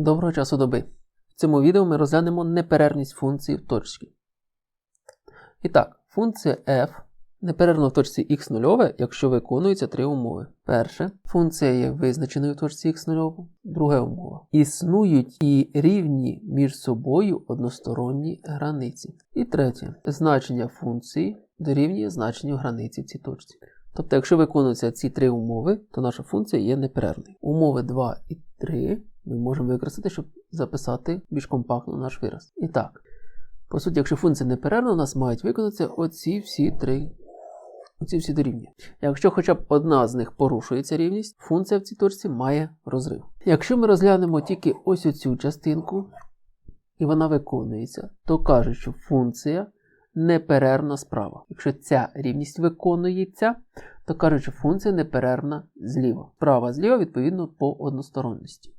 Доброго часу доби. В цьому відео ми розглянемо неперервність функції в точці. І так, функція f неперервна в точці x0, якщо виконуються три умови. Перше, функція є визначеною в точці x0. Друга умова. Існують і рівні між собою односторонні границі. І третє, значення функції дорівнює значенню границі в цій точці. Тобто, якщо виконуються ці три умови, то наша функція є неперервною. Умови 2 і 3 ми можемо використати, щоб записати більш компактно наш вираз. І так, по суті, якщо функція неперервна, у нас мають виконатися оці всі три оці всі дорівнює. Якщо хоча б одна з них порушується рівність, функція в цій точці має розрив. Якщо ми розглянемо тільки ось оцю частинку, і вона виконується, то кажуть, що функція неперервна справа. Якщо ця рівність виконується, то кажуть, що функція неперервна зліва. Права зліва, відповідно, по односторонності.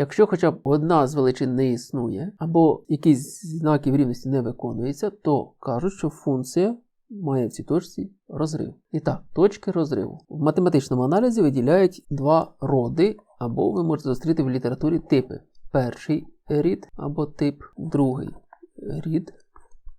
Якщо хоча б одна з величин не існує, або якісь знаки рівності не виконуються, то кажуть, що функція має в цій точці розрив. І так, точки розриву. В математичному аналізі виділяють два роди, або ви можете зустріти в літературі типи. Перший рід або тип, другий рід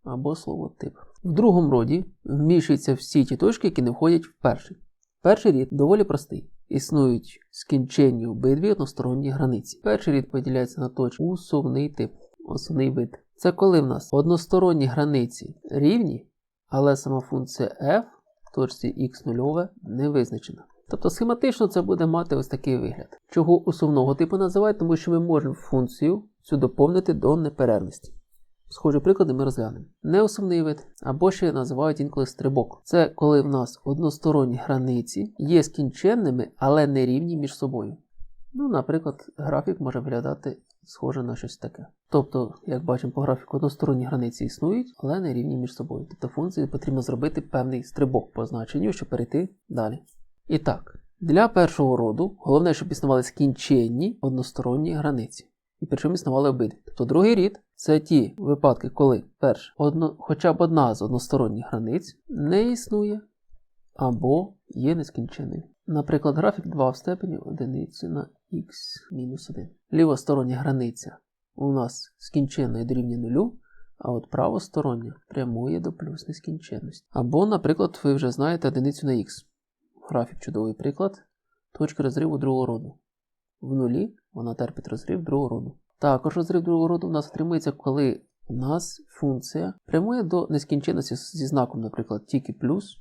або слово тип. В другому роді вміщуються всі ті точки, які не входять в перший. Перший рід доволі простий. Існують скінченні обидві односторонні границі. Перший рід поділяється на точку усувний тип, основний вид. Це коли в нас односторонні границі рівні, але сама функція f в точці x0 не визначена. Тобто схематично це буде мати ось такий вигляд. Чого усувного типу називають, тому що ми можемо функцію цю доповнити до неперервності. Схожі приклади ми розглянемо. Неосувний вид, або ще називають інколи стрибок. Це коли в нас односторонні границі є скінченними, але не рівні між собою. Ну, Наприклад, графік може виглядати схоже на щось таке. Тобто, як бачимо по графіку, односторонні границі існують, але не рівні між собою. Тобто функції потрібно зробити певний стрибок по значенню, щоб перейти далі. І так, для першого роду головне, щоб існували скінченні односторонні границі. І причому існували обидві. Тобто другий рід це ті випадки, коли перше, одно, хоча б одна з односторонніх границь не існує або є нескінченною. Наприклад, графік 2 в степені 1 на х-1. Лівостороння границя у нас скінченна і дорівнює нулю, а от правостороння прямує до плюс нескінченності. Або, наприклад, ви вже знаєте одиницю на х. Графік чудовий приклад. Точка розриву другого роду. В нулі вона терпить розрив другого роду. Також розрив другого роду у нас отримується, коли у нас функція прямує до нескінченності зі знаком, наприклад, тільки плюс,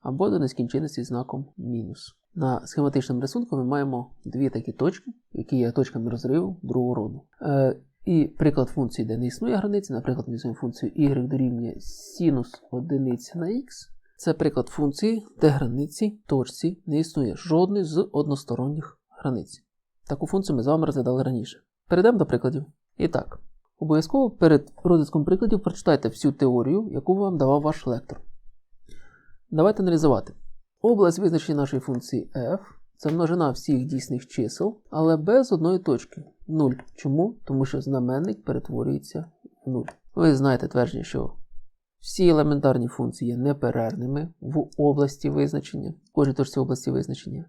або до нескінченності зі знаком мінус. На схематичному рисунку ми маємо дві такі точки, які є точками розриву другого роду. Е, І приклад функції, де не існує границі, наприклад, візьмемо функцію y дорівнює синус одиниці на х. Це приклад функції, де границі точці не існує жодної з односторонніх границь. Таку функцію ми з вами розглядали раніше. Перейдемо до прикладів. І так, обов'язково перед розв'язком прикладів прочитайте всю теорію, яку вам давав ваш лектор. Давайте аналізувати. Область визначення нашої функції f це множина всіх дійсних чисел, але без одної точки 0. Чому? Тому що знаменник перетворюється в 0. Ви знаєте твердження, що всі елементарні функції є неперервними в області визначення, в кожній точці області визначення.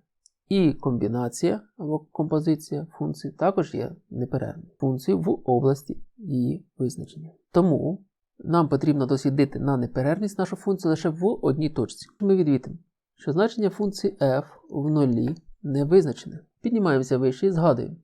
І комбінація або композиція функцій також є неперервною функцією в області її визначення. Тому нам потрібно дослідити на неперервність нашу функцію лише в одній точці. Ми відвітимо, що значення функції f в нулі не визначене. Піднімаємося вище і згадуємо,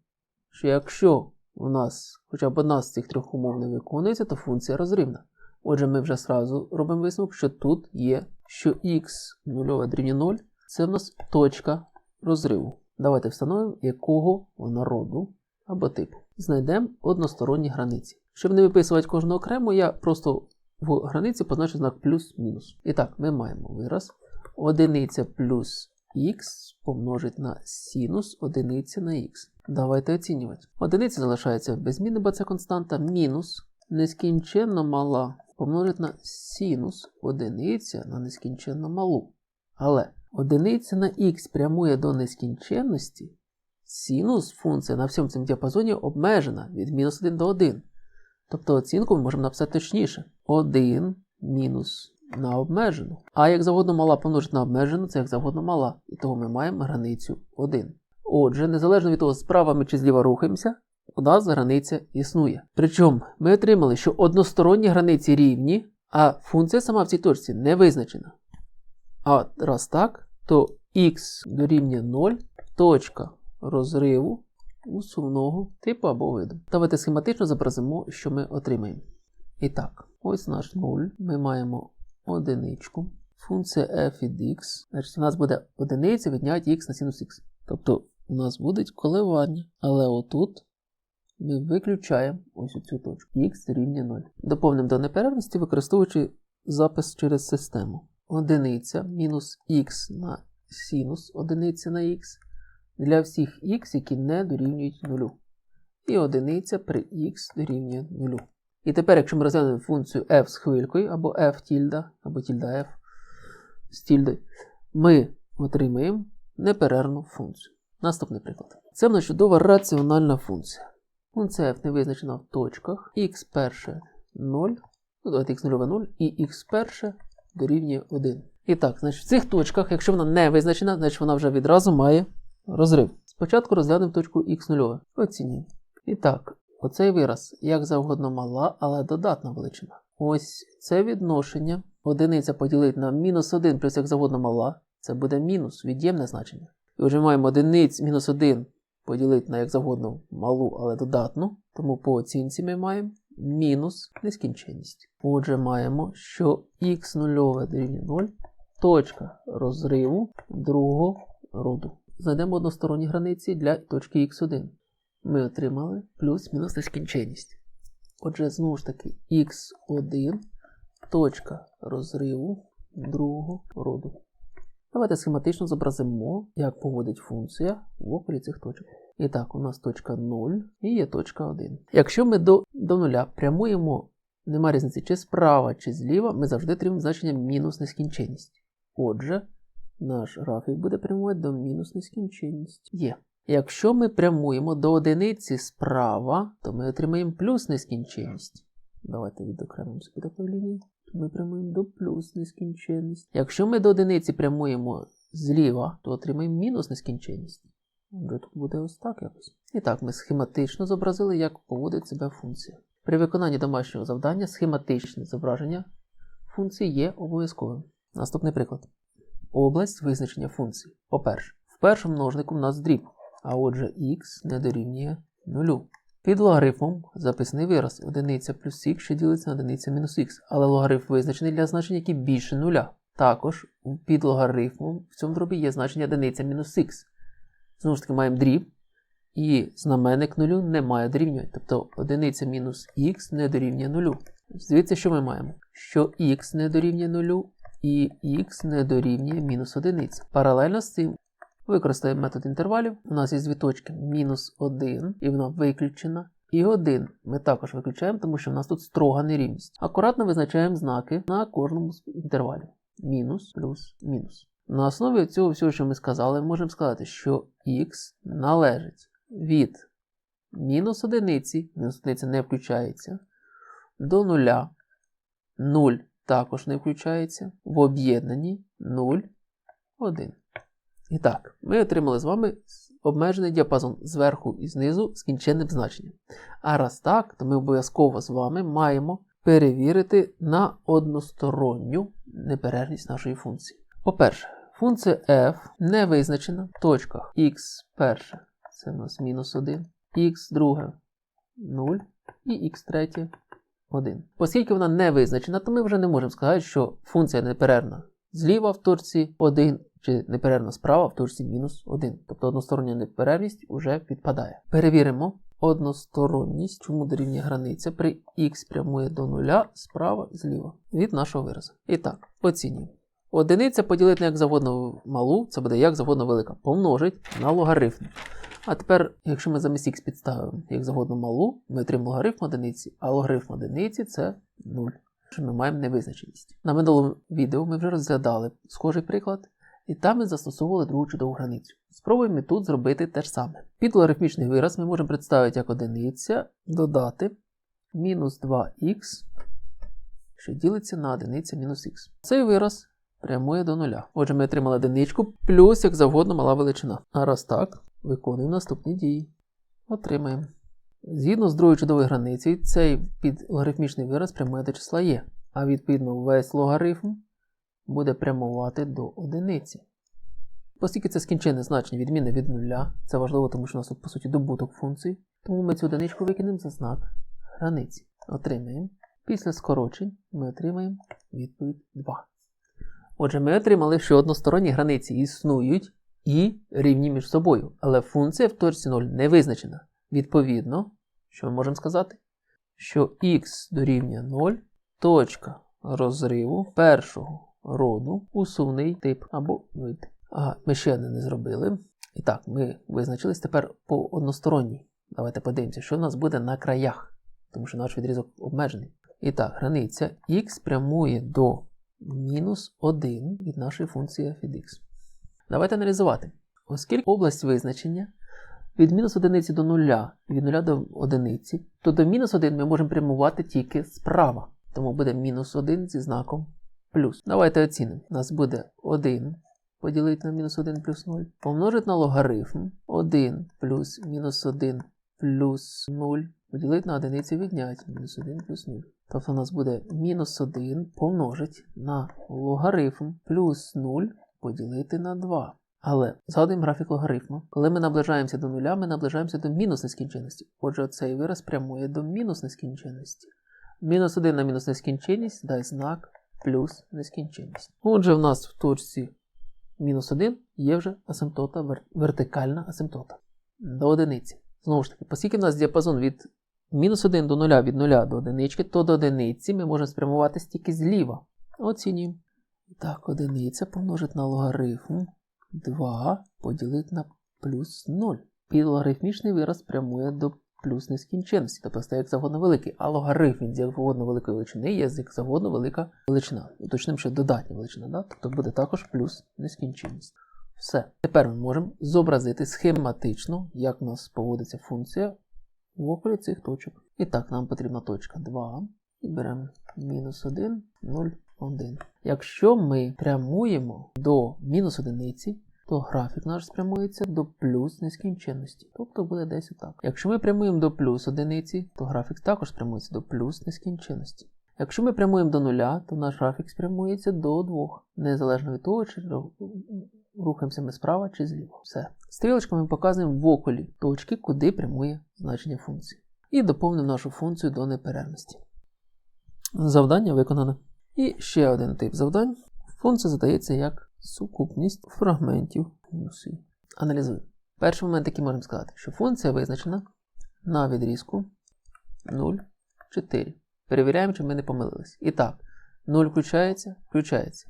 що якщо у нас хоча б одна з цих трьох умов не виконується, то функція розривна. Отже, ми вже зразу робимо висновок, що тут є, що x 0 дорівнює 0 це в нас точка розриву. Давайте встановимо, якого вона роду або типу. Знайдемо односторонні границі. Щоб не виписувати кожну окремо, я просто в границі позначу знак плюс-мінус. І так, ми маємо вираз. Одиниця плюс х помножить на синус одиниця на х. Давайте оцінювати. Одиниця залишається без зміни, бо це константа, мінус нескінченно мала помножить на синус одиниця на нескінченно малу. Але одиниця на х прямує до нескінченності, синус функція на всьому цьому діапазоні обмежена від мінус 1 до 1. Тобто оцінку ми можемо написати точніше. 1 мінус на обмежену. А як завгодно мала помножити на обмежену, це як завгодно мала. І того ми маємо границю 1. Отже, незалежно від того, справа ми чи зліва рухаємося, у нас границя існує. Причому ми отримали, що односторонні границі рівні, а функція сама в цій точці не визначена. А раз так, то х дорівнює 0, точка розриву усувного типу або виду. Давайте схематично зобразимо, що ми отримаємо. І так, ось наш 0. Ми маємо одиничку. Функція f від x. Значить, у нас буде одиниця відняти x на синус x. Тобто у нас будуть коливання. Але отут ми виключаємо ось цю точку. x рівня 0. Доповнимо до неперервності, використовуючи запис через систему. Одиниця мінус x на синус одиниця на x для всіх x, які не дорівнюють 0. І одиниця при x дорівнює 0. І тепер, якщо ми розглянемо функцію f з хвилькою, або f тільда, або тільда f з тільдою, ми отримаємо неперервну функцію. Наступний приклад. Це в чудова раціональна функція. Функція f не визначена в точках x перше 0, ну давайте x 0 0 і x перше дорівнює 1. І так, значить, в цих точках, якщо вона не визначена, значить вона вже відразу має розрив. Спочатку розглянемо точку x0. Оцінюємо. І так, оцей вираз як завгодно мала, але додатна величина. Ось це відношення. Одиниця поділити на мінус 1 плюс як завгодно мала. Це буде мінус, від'ємне значення. І вже маємо одиниць мінус 1 поділити на як завгодно малу, але додатну. Тому по оцінці ми маємо мінус нескінченність. Отже, маємо, що х0 дорівнює 0, точка розриву другого роду. Знайдемо односторонні границі для точки х1. Ми отримали плюс-мінус нескінченність. Отже, знову ж таки, х1 точка розриву другого роду. Давайте схематично зобразимо, як поводить функція в околі цих точок. І так, у нас точка 0 і є точка 1. Якщо ми до, до нуля прямуємо, нема різниці чи справа, чи зліва, ми завжди отримаємо значення мінус нескінченність. Отже, наш графік буде прямувати до мінус нескінченність. Є. Якщо ми прямуємо до одиниці справа, то ми отримаємо плюс нескінченність. Давайте відокремимо собі таку лінію. Ми прямуємо до плюс нескінченність. Якщо ми до одиниці прямуємо зліва, то отримаємо мінус нескінченність. Отже, тут буде ось так якось. І так, ми схематично зобразили, як поводить себе функція. При виконанні домашнього завдання схематичне зображення функції є обов'язковим. Наступний приклад. Область визначення функції. По-перше, в першому множнику в нас дріб, а отже х не дорівнює 0. Під логарифмом записаний вираз одиниця плюс х, що ділиться на одиниця мінус х, але логарифм визначений для значень, які більше нуля. Також під логарифмом в цьому дробі є значення одиниця мінус х. Знову ж таки, маємо дріб, і знаменник нулю не має дорівнювати. Тобто одиниця мінус х не дорівнює нулю. Дивіться, що ми маємо? Що х не дорівнює нулю, і х не дорівнює мінус одиниці. Паралельно з цим використаємо метод інтервалів. У нас є дві точки мінус 1, і вона виключена. І 1 ми також виключаємо, тому що в нас тут строга нерівність. Акуратно визначаємо знаки на кожному з інтервалів. Мінус, плюс, мінус. На основі цього всього, що ми сказали, ми можемо сказати, що х належить від мінус одиниці, мінус одиниця не включається, до нуля. 0 також не включається. В об'єднанні 0, 1. І так, ми отримали з вами обмежений діапазон зверху і знизу з кінченним значенням. А раз так, то ми обов'язково з вами маємо перевірити на односторонню неперервність нашої функції. По-перше, функція f не визначена в точках x перше, це у нас мінус 1, x друге 0 і x третє 1. Оскільки вона не визначена, то ми вже не можемо сказати, що функція неперервна зліва в точці 1 чи неперервна справа в точці мінус 1. Тобто одностороння неперервність вже відпадає. Перевіримо односторонність, чому дорівнює границя при х прямує до 0 справа зліва від нашого виразу. І так, оцінюємо. Одиниця поділити на як завгодно малу, це буде як завгодно велика, помножить на логарифм. А тепер, якщо ми замість х підставимо як завгодно малу, ми отримаємо логарифм одиниці, а логарифм одиниці це 0. Що ми маємо невизначеність. На минулому відео ми вже розглядали схожий приклад, і там ми застосовували другу чудову границю. Спробуємо тут зробити те ж саме. Під логарифмічний вираз ми можемо представити як одиниця додати мінус 2х, що ділиться на одиниця мінус х. Цей вираз прямує до нуля. Отже, ми отримали одиничку плюс як завгодно мала величина. А раз так, виконуємо наступні дії. Отримаємо Згідно з другою чудовою границею, цей підлогарифмічний вираз прямує до числа є, а відповідно весь логарифм буде прямувати до одиниці. Оскільки це скінчене значення відмінне від нуля, це важливо, тому що у нас тут, по суті, добуток функцій, тому ми цю одиничку викинемо за знак границі. Отримаємо. Після скорочень ми отримаємо відповідь 2. Отже, ми отримали, що односторонні границі існують і рівні між собою, але функція в точці 0 не визначена. Відповідно, що ми можемо сказати? Що х дорівнює 0, точка розриву першого роду усувний тип або вид. А ми ще не зробили. І так, ми визначились тепер по односторонній. Давайте подивимося, що в нас буде на краях, тому що наш відрізок обмежений. І так, границя х прямує до мінус 1 від нашої функції f від x. Давайте аналізувати. Оскільки область визначення від мінус одиниці до нуля і від нуля до одиниці, то до мінус 1 ми можемо прямувати тільки справа. Тому буде мінус 1 зі знаком плюс. Давайте оцінимо. У нас буде 1 поділити на мінус 1 плюс 0. Помножити на логарифм 1 плюс мінус 1 плюс 0 поділити на одиницю відняти мінус 1 плюс 0. Тобто у нас буде мінус 1 помножить на логарифм плюс 0 поділити на 2. Але згадуємо графік логарифму. Коли ми наближаємося до нуля, ми наближаємося до мінус нескінченності. Отже, цей вираз прямує до мінус нескінченності. Мінус 1 на мінус нескінченність дасть знак плюс нескінченність. Отже, в нас в точці мінус 1 є вже асимптота, вертикальна асимптота до одиниці. Знову ж таки, оскільки в нас діапазон від мінус 1 до 0 від 0 до 1, то до одиниці ми можемо спрямуватись тільки зліва. Оцінюємо. Так, одиниця помножить на логарифм 2 поділити на плюс 0. Підлогарифмічний вираз прямує до плюс нескінченності, тобто стає як завгодно великий, а логарифм від як завгодно великої величини є з як завгодно велика величина. Уточнимо, що додатня величина, да? тобто буде також плюс нескінченність. Все. Тепер ми можемо зобразити схематично, як у нас поводиться функція в околі цих точок. І так, нам потрібна точка 2. І беремо мінус 1, 0, 1. Якщо ми прямуємо до мінус одиниці, то графік наш спрямується до плюс нескінченності. Тобто буде десь отак. Якщо ми прямуємо до плюс одиниці, то графік також спрямується до плюс нескінченності. Якщо ми прямуємо до нуля, то наш графік спрямується до 2, незалежно від того, чи рухаємося ми справа чи зліва. Все. Стрілочками ми показуємо в околі точки, куди прямує значення функції. І доповнимо нашу функцію до неперервності. Завдання виконане. І ще один тип завдань. Функція задається як сукупність фрагментів функції. Аналізуємо. Перший момент, який можемо сказати, що функція визначена на відрізку 0, 4. Перевіряємо, чи ми не помилились. І так, 0 включається, включається.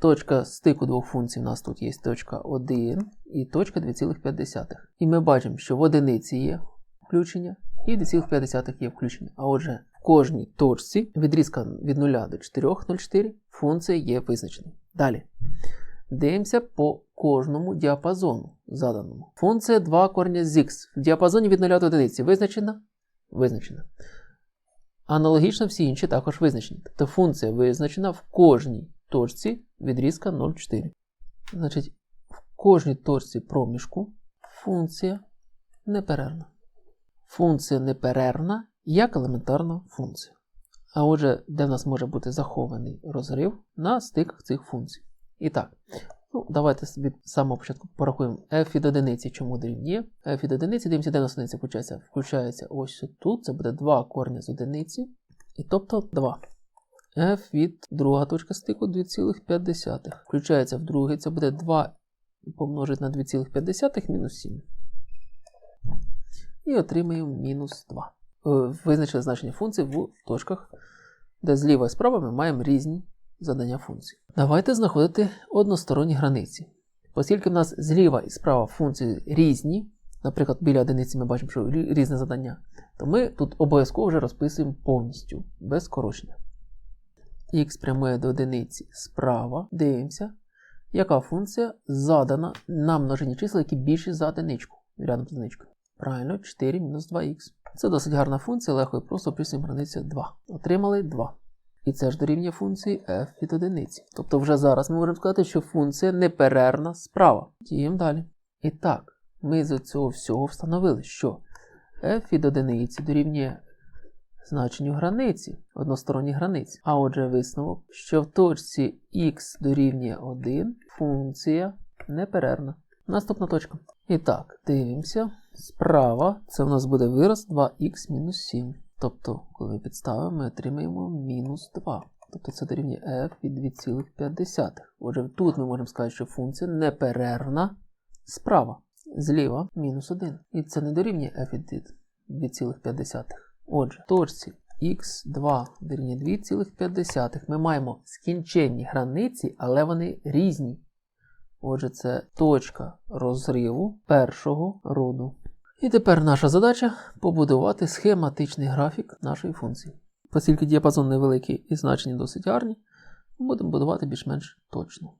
Точка стику двох функцій у нас тут є точка 1 і точка 2,5. І ми бачимо, що в одиниці є включення і в 2,5 є включення. А отже, в кожній точці відрізка від 0 до 4,04 функція є визначеною. Далі. Дивимося по кожному діапазону заданому. Функція 2 корення з х в діапазоні від 0 до 1 визначена? Визначена. Аналогічно всі інші також визначені. Тобто функція визначена в кожній точці відрізка 0,4. Значить, в кожній точці проміжку функція неперервна. Функція неперервна як елементарна функція. А отже, де в нас може бути захований розрив на стиках цих функцій. І так, ну, давайте від самого початку порахуємо f від одиниці, чому дорівнює. f від одиниці, дивимося, де нас одиниця включається. Включається ось тут. Це буде 2 корня з одиниці. І тобто 2. F від друга точка стику 2,5. Включається в другий, це буде 2 помножити на 2,5 мінус 7. І отримаємо мінус 2. Е, Визначили значення функції в точках, де зліва і справа ми маємо різні задання функцій. Давайте знаходити односторонні границі. Оскільки в нас зліва і справа функції різні, наприклад, біля одиниці ми бачимо, що різне завдання, то ми тут обов'язково вже розписуємо повністю, без скорочення. Х прямує до одиниці справа, дивимося, яка функція задана на множині числа, які більші за одиничку, рядом з одиничкою. Правильно, 4 мінус 2х. Це досить гарна функція, легко і просто описуємо границю 2. Отримали 2. І це ж дорівнює функції f від одиниці. Тобто вже зараз ми можемо сказати, що функція неперервна справа. Діємо далі. І так, ми з цього всього встановили, що f від одиниці дорівнює значенню границі, односторонній границі. А отже, висновок, що в точці x дорівнює 1 функція неперервна. Наступна точка. І так, дивимося. Справа це в нас буде вираз 2х мінус 7. Тобто, коли ми підставимо, ми отримаємо мінус 2. Тобто це дорівнює f від 2,5. Отже, тут ми можемо сказати, що функція неперервна справа. Зліва мінус 1. І це не дорівнює f від 2,5. Отже, точці x2 дорівнює 2,5 ми маємо скінченні границі, але вони різні. Отже, це точка розриву першого роду. І тепер наша задача побудувати схематичний графік нашої функції. Оскільки діапазон невеликий і значення досить гарні, будемо будувати більш-менш точно.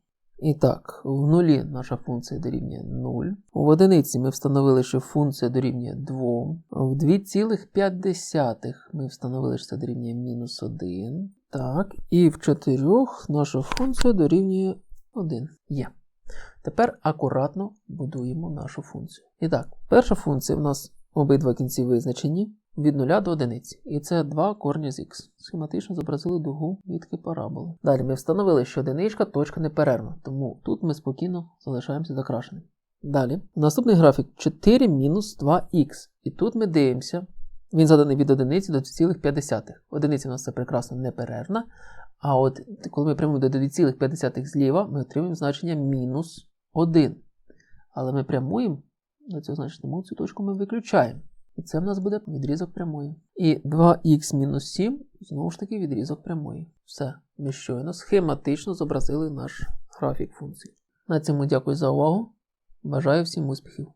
І так, в нулі наша функція дорівнює 0. В одиниці ми встановили, що функція дорівнює 2. В 2,5 ми встановили, що це дорівнює мінус 1. Так, і в 4 наша функція дорівнює 1. Є. Тепер акуратно будуємо нашу функцію. І так, перша функція в нас обидва кінці визначені від 0 до 1. І це 2 корні з х. Схематично зобразили дугу відки параболи. Далі ми встановили, що одиничка точка неперервна, тому тут ми спокійно залишаємося закрашеним. Далі, наступний графік 4 мінус 2х. І тут ми дивимося, він заданий від 1 до 2,5. Одиниця у нас це прекрасно неперервна. А от коли ми прямуємо до 2,5 зліва, ми отримуємо значення мінус 1. Але ми прямуємо до цього значення, цю точку ми виключаємо. І це в нас буде відрізок прямої. І 2х мінус 7 знову ж таки відрізок прямої. Все, ми щойно схематично зобразили наш графік функції. На цьому дякую за увагу. Бажаю всім успіхів!